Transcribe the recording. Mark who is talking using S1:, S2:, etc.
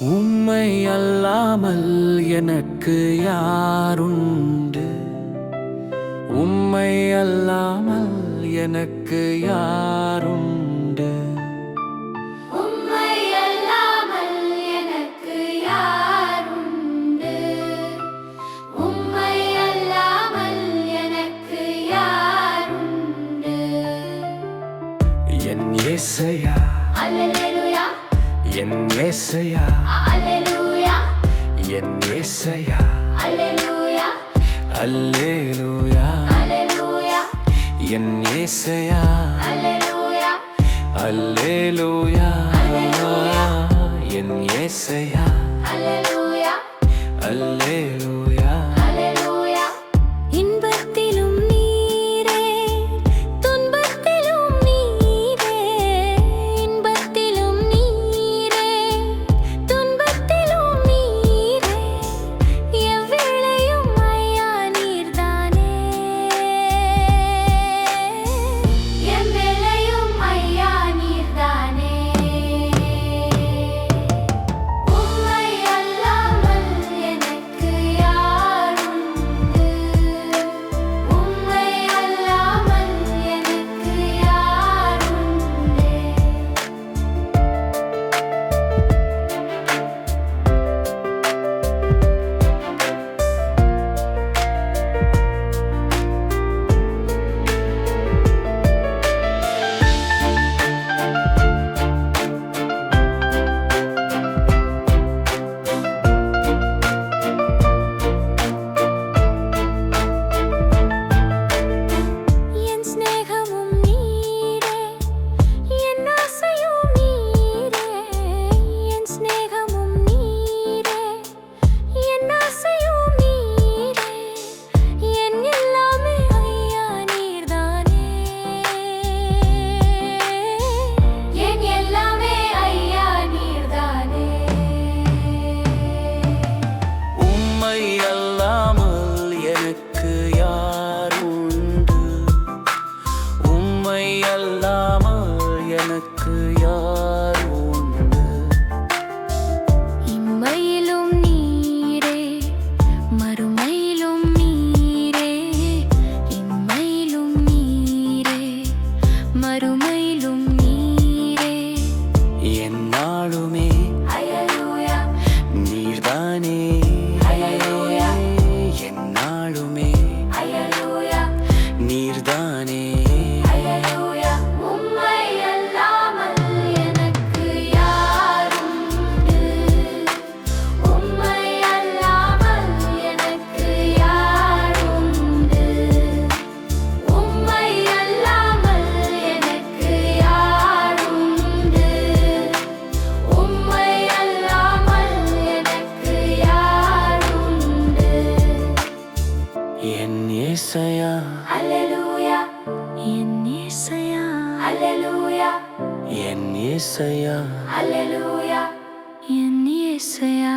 S1: உம்மை அல்லாமல் எனக்கு யாருண்டு? உம்மை அல்லாமல் எனக்கு யாருண்டு?
S2: என் இசையா அல்ல
S1: என் ஏசையா. என் ஏசையா.
S2: அல்லேலூயா.
S1: என் ஏசையா.
S2: அல்லேலூயா.
S1: என் ஏசையா. என் ஏசையா
S2: அல்லேலூயா என்
S1: ஏசையா
S2: அல்லேலூயா என்
S1: ஏசையா
S2: அல்லேலூயா என் ஏசையா